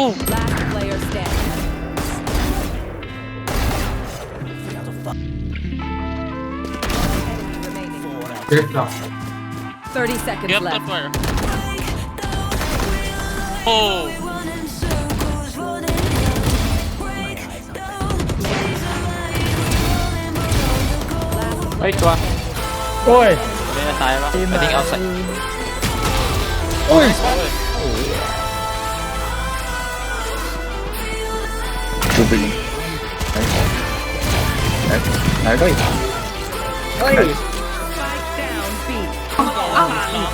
Last player standing. Enemy remaining. เจ็บหรอ30 seconds เก็บ left. ไฟโอ้เฮ้ยตัวโอ้ย เล่นซ้ายปะไปทิ้งเอาใส่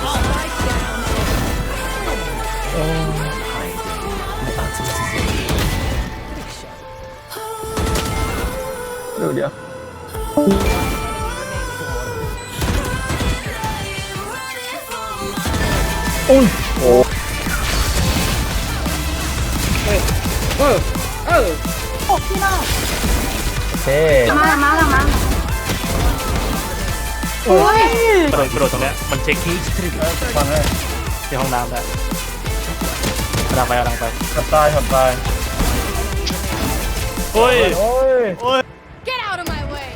โอ้ยชูบีไหนไหนก็อีกเฮ้ย Spike down B. Spike down เดี๋ยวเดี๋ยวโอ้ยโอ้เออเออเออหกพี่น้องโอเคมามาละมาโอ้ยกระโดดกระโดดตรงเนี้ยมันเช็คที่ฟังให้ที่ห้องน้ำได้กำลังไปกำลังไปช็อตตายช็อตตายโอ้ยโอ้ยโอ้ย Get out of my way.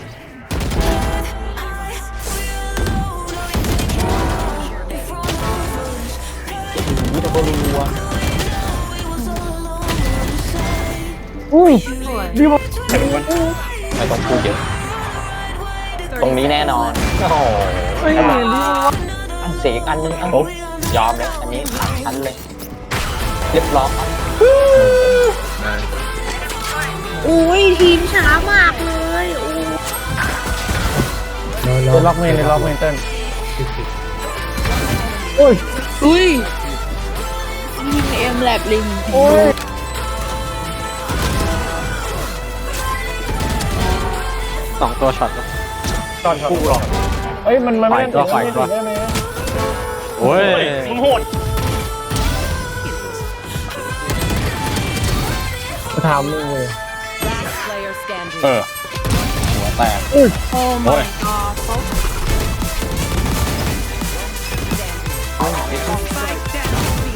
มีแต่คนรัว อุ้ยนี่มันไม่ต้องพูดเยอะ ตรงนี้แน่นอน โอ้โหเฮ้ยนี่มันอันเสกอันนึงอันยอมเลย อันนี้สามชั้นเลย เรียบร้อยครับอุ้ยทีมช้ามากเลยโอ้เป็นล็อกเมนเป็นล็อกเมนเต้นโอ้ยอุ้ยยิงเอ็มแลบลิงโอ้ย สองตัวช็อตปะตอนช็อตกูหรอเอ้ยมันมันไม่ฝ่ายตัวฝ่ายตัวได้ไหมโอ้ยมึงโหดถามมึงเลย Last player standing. เออ หัวแตกโอ้โอ้ my ย god เขา Spike down B.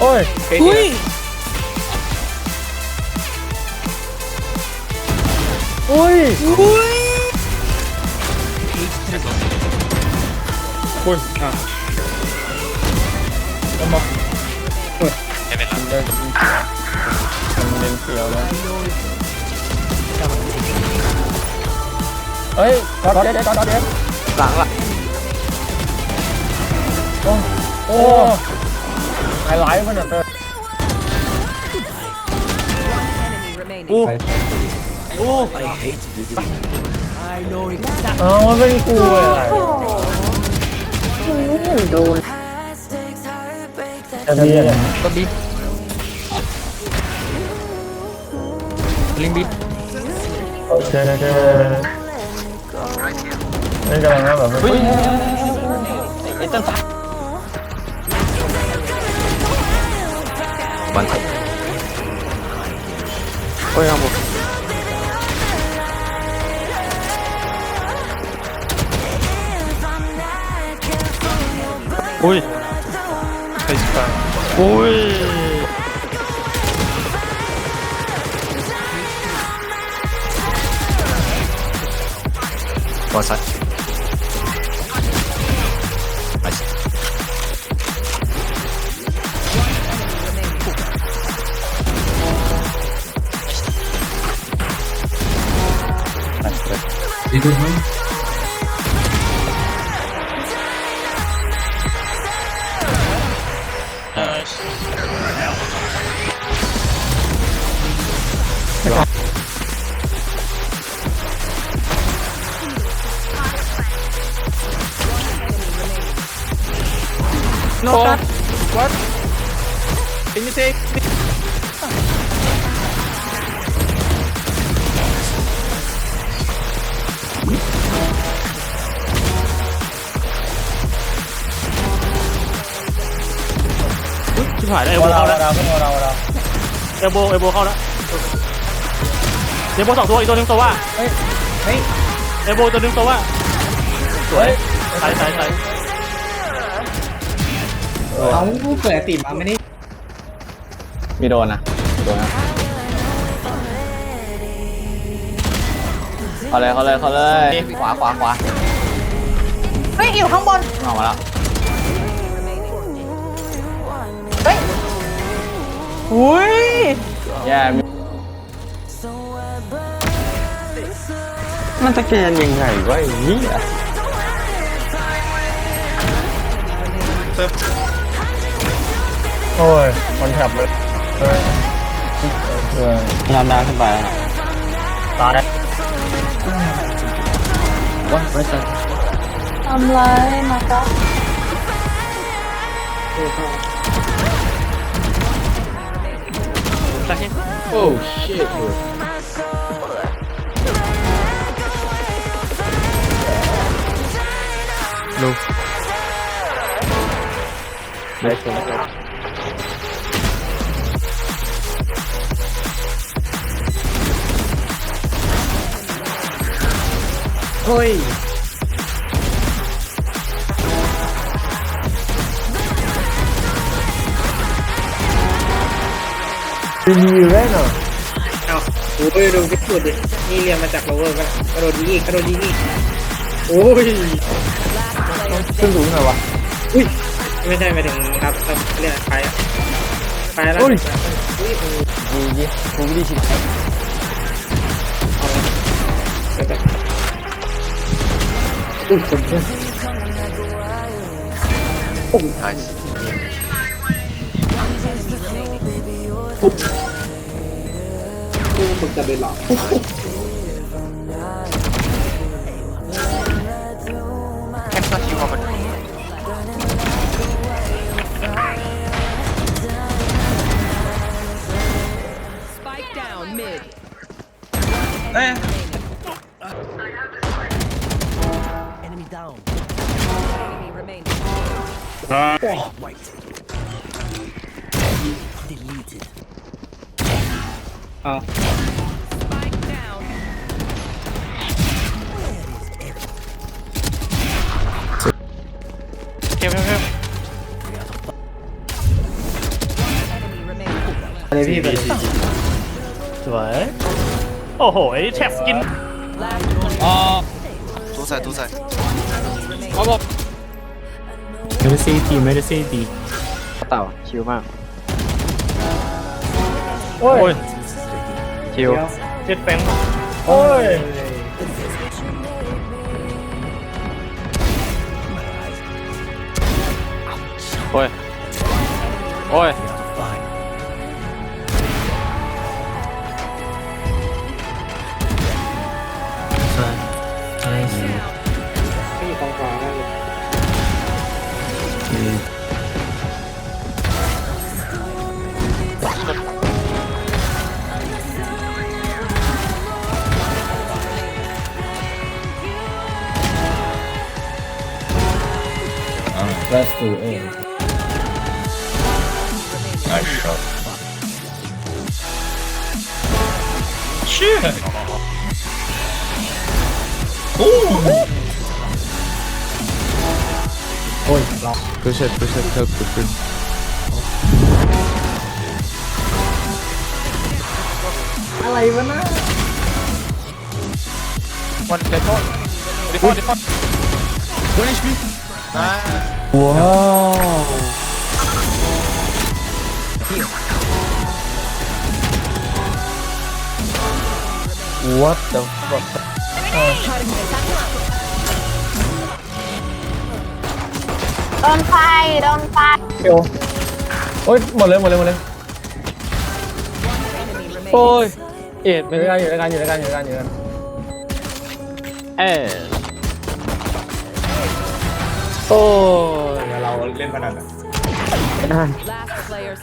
โอ้ย อุ้ย อุ้ยอุ้ยคุณอะเอามาไม่เป็นไรเล่นมันเล่นเสียวแล้วเฮ้ยกอดเด็ดกอดเด็ดหลังละโอ้โอ้ไฮไลท์มันเนี่ยเต้ Enemy remaining. อู้ อู้เอ้ามันเป็นกูอะไรโดนจะมีอะไรก็บีลิงบีโอเคโอเคนี่กำลังนะแบบเฮ้ยไอ้ต้นสายวันเสาร์โอ้ยครับผม อุ้ยใครสตาร์อุ้ยบอสัต อโบเอโบเข้าแล้วเอโบสองตัวอีกตัวหนึงตัวว่าเฮ้ย เฮ้ยเอโบตัวหนึงตัวว่าสวยใส่ใส่ใส่ เขาเปิดติดมาไม่ได้มีโดนนะโดนนะเขาเลยเขาเลยเขาเลยขวาขวาขวาเฮ้ยอยู่ข้างบนออกมาแล้วเฮ้ยอุ้ยแย่มีมันตะแกนยังไงวะไอ้เหี้ย โอ้ยมันแถบเลยเออเออพยายามดันขึ้นไปแล้วนะตายทำไรมาครับโอ้ชิตลูก เฮ้ยเป็นยูเรนเหรอเอาโอ้ยดูพิสูจน์ดินี่เรียนมาจากโรเวอร์กันกระโดดยิงอีกกระโดดยิงอีกโอ้ยขึ้นสูงหน่อยวะอุ้ยไม่ใช่ไปถึงครับต้องเรียกอะไรอะไปแล้วอุ้ยอุ้ยโอ้ยดีดีกูไม่ได้ชิด อุ้ยผมเชื่อ เอา Spike down. เก็บเก็บเก็บ Enemy remaining. ไปเลยพี่ไปเลยสวยโอ้โหไอ้แท็บสกิน Last one อ๋อตู้ใส่ตู้ใส่ remaining. เขาบอกไม่ได้ซีทีไม่ได้ซีดีเต่าชิวมาก โอ้ย ชิวเจ็ดแปงโอ้ยโอ้ย โอ้ยพี่ตรงขวาได้เลยรัสตูเอง เชื่อโอ้ยเรา push it push it help push it อะไรวะนะวันเดฟอนเดฟอนเดฟอน one HP ว้าว What the fuck โดนไฟโดนไฟเอวโอ้ยหมดเลยหมดเลยหมดเลยโอ้ยเอ็ดอไม่ยู่ได้ด้วยกันอยู่ด้วยกันอยู่ด้วยกันอยู่ด้วยกันเอ็ด โอ้ยเราเล่นพนันอะ Last player.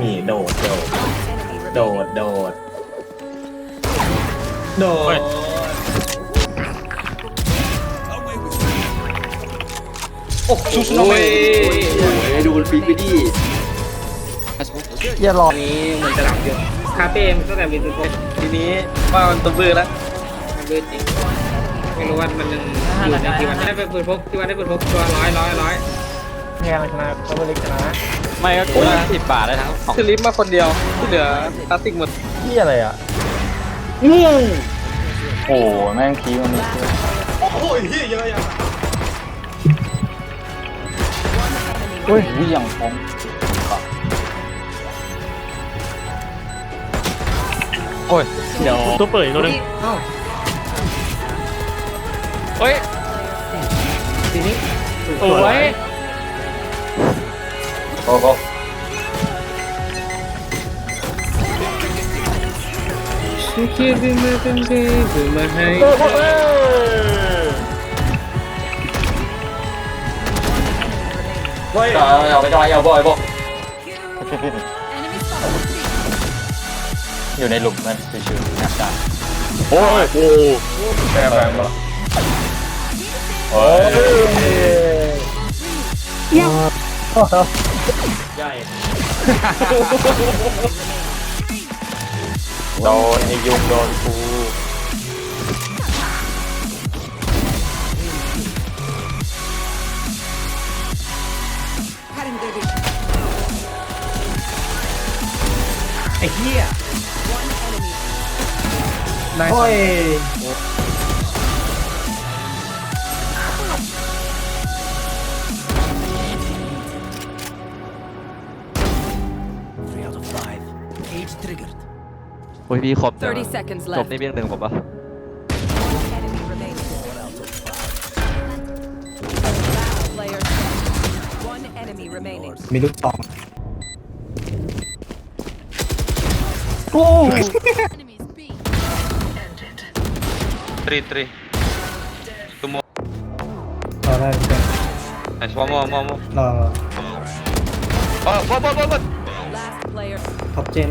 นี่โดดโดด Enemy โด remaining. ดโดดโดดชูสโนเวยดูมันปีกไปดิอย่ารออันนี้เหมือนจะหลับอยู่คาเฟ่มันตั้งแต่วินทุกคนทีนี้ว่ามันตัวเบื่อแล้วมันเบือจริง ไม่รู้ว่ามันยังอยู่ในที่วันได้ไปเปิดพกที่วันได้เปิดพกตัวร้อยร้อยร้อยเฮพงชนะโอเวอร์เล็กชนะไม่ก็กูละสิบบาทได้ทั้งสองคือลิฟต์มาคนเดียวที่เหลือคลาสสิกหมดที่อะไรอะอืมโอ้โหแม่งคีมันนี่โอ้โหเฮียเยอะยังเฮ้ยวิ่งอย่างผมโอ้ยเดี๋ยวตัวเปิดอีกตัวหนึง เอ้าเฮ้ยทีนี้สวยโอ้โหชูเคียดึงมาเป็นเพลงดึงมาให้โอ้โหเอ้ยเฮ้ยเอาเอาไปจอยเอาบ่อยบ่อยู่ในหลุมมันชิวๆอยากได้โอ้ยโอ้แปลแบบว่า โอ้ยใหญ่โดนไอ้ยุงโดนกูไอ้เหี้ยโอ้ย โอ้ยพี่ครบจัง30 seconds จบ left. ในเบี้ยงหนึ่งผมปะ Enemy remaining. Last player standing. One enemy remaining. มีลูกตองตรีตรีตุโมรอได้ใช่ไอ้สวอมมอมรอโอ้บอลบอลบอลบอล Last player. ท็อปเจน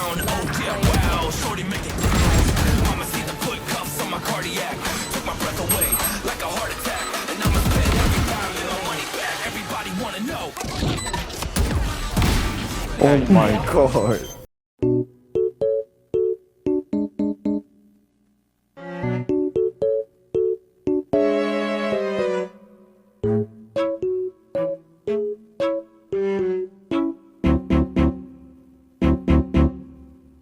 Oh my god.